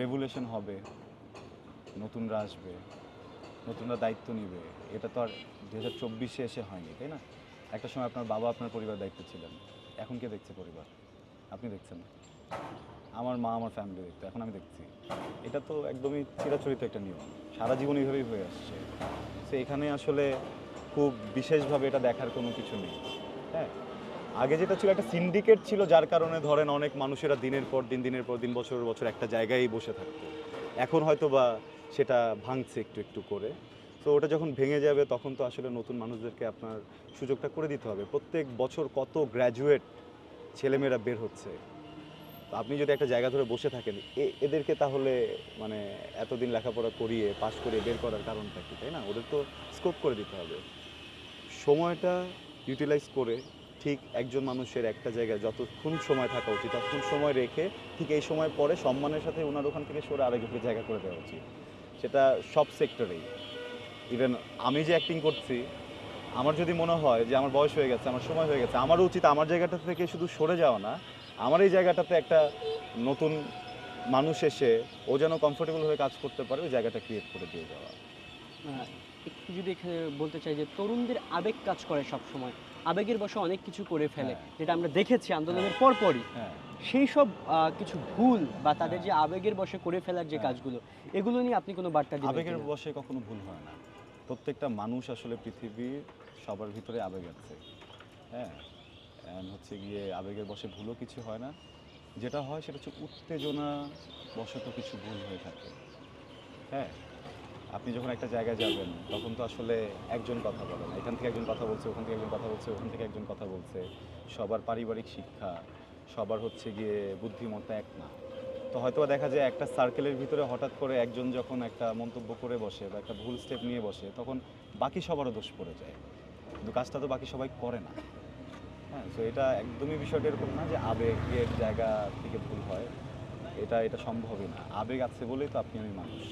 Revolution হবে, নতুনরা আসবে, নতুনরা দায়িত্ব নেবে, এটা তো আর দু হাজার চব্বিশে এসে হয়নি, তাই না? একটা সময় আপনার বাবা আপনার পরিবার দায়িত্ব ছিলেন, এখন কে দেখছে পরিবার? আপনি দেখছেন? আমার মা, আমার ফ্যামিলি দেখতো এখন আমি দেখছি। এটা তো একদমই চিরাচরিত একটা নিয়ম, সারা জীবন এইভাবেই হয়ে আসছে। সো এখানে আসলে খুব বিশেষভাবে এটা দেখার কোনো কিছু নেই হ্যাঁ? আগে যেটা ছিল একটা সিন্ডিকেট ছিল, যার কারণে ধরেন অনেক মানুষেরা দিনের পর দিন, দিনের পর দিন, বছরের বছর একটা জায়গায় বসে থাকতো। এখন হয়তো বা সেটা ভাঙছে একটু একটু করে। তো ওটা যখন ভেঙে যাবে, তখন তো আসলে নতুন মানুষদেরকে আপনার সুযোগটা করে দিতে হবে। প্রত্যেক বছর কত গ্র্যাজুয়েট ছেলেমেয়েরা বের হচ্ছে। আপনি যদি একটা জায়গা ধরে বসে থাকেন এদেরকে তাহলে মানে এতদিন লেখাপড়া করিয়ে, পাশ করিয়ে বের করার কারণটা কি, তাই না? ওদের তো স্কোপ করে দিতে হবে। সময়টা ইউটিলাইজ করে ঠিক একজন মানুষের একটা জায়গায় যতক্ষণ সময় থাকা উচিত, ততক্ষণ সময় রেখে ঠিক এই সময় পরে সম্মানের সাথে ওনার ওখান থেকে সরে আরেকজনকে জায়গা করে দেওয়া উচিত। সেটা সব সেক্টরেই ইভেন আমি যে অ্যাক্টিং করছি, আমার যদি মনে হয় যে আমার বয়স হয়ে গেছে, আমার সময় হয়ে গেছে, আমারও উচিত আমার জায়গাটা থেকে শুধু সরে যাওয়া না, আমার এই জায়গাটাতে একটা নতুন মানুষ এসে ও যেন কমফোর্টেবল হয়ে কাজ করতে পারে, ওই জায়গাটা ক্রিয়েট করে দিয়ে যাওয়া। একটু যদি এখানে বলতে চাই যে তরুণদের আবেগ কাজ করে সব সময় আবেগের বসে অনেক কিছু করে ফেলে হ্যাঁ। যেটা আমরা দেখেছি আন্দোলনের পরপরই। হ্যাঁ। সেই সব কিছু ভুল বা তাদের যে হ্যাঁ। আবেগের বসে করে ফেলার যে হ্যাঁ। কাজগুলো এগুলো নিয়ে আপনি কোনো বার্তা দিবেন আবেগের? বসে কখনো ভুল হয় না। প্রত্যেকটা মানুষ আসলে পৃথিবীর সবার ভিতরে আবেগ আছে। হ্যাঁ। হচ্ছে গিয়ে আবেগের বসে ভুলও কিছু হয় না। যেটা হয় সেটা হচ্ছে উত্তেজনা বশত কিছু ভুল হয়ে থাকে। হ্যাঁ। আপনি যখন একটা জায়গায় যাবেন, তখন তো আসলে একজন কথা বলেন। এখান থেকে একজন কথা বলছে, ওখান থেকে একজন কথা বলছে, ওখান থেকে একজন কথা বলছে। সবার পারিবারিক শিক্ষা, সবার হচ্ছে গিয়ে বুদ্ধিমত্তা এক না। তো হয়তো দেখা যায় একটা সার্কেলের ভিতরে হঠাৎ করে একজন যখন একটা মন্তব্য করে বসে বা একটা ভুল স্টেপ নিয়ে বসে, তখন বাকি সবারও দোষ পড়ে যায়। কিন্তু কাজটা তো বাকি সবাই করে না। হ্যাঁ তো এটা একদমই বিষয়টা এরকম না যে আবেগের জায়গা থেকে ভুল হয়। এটা এটা সম্ভবই না। আবেগ আছে বলেই তো আপনি আমি মানুষ।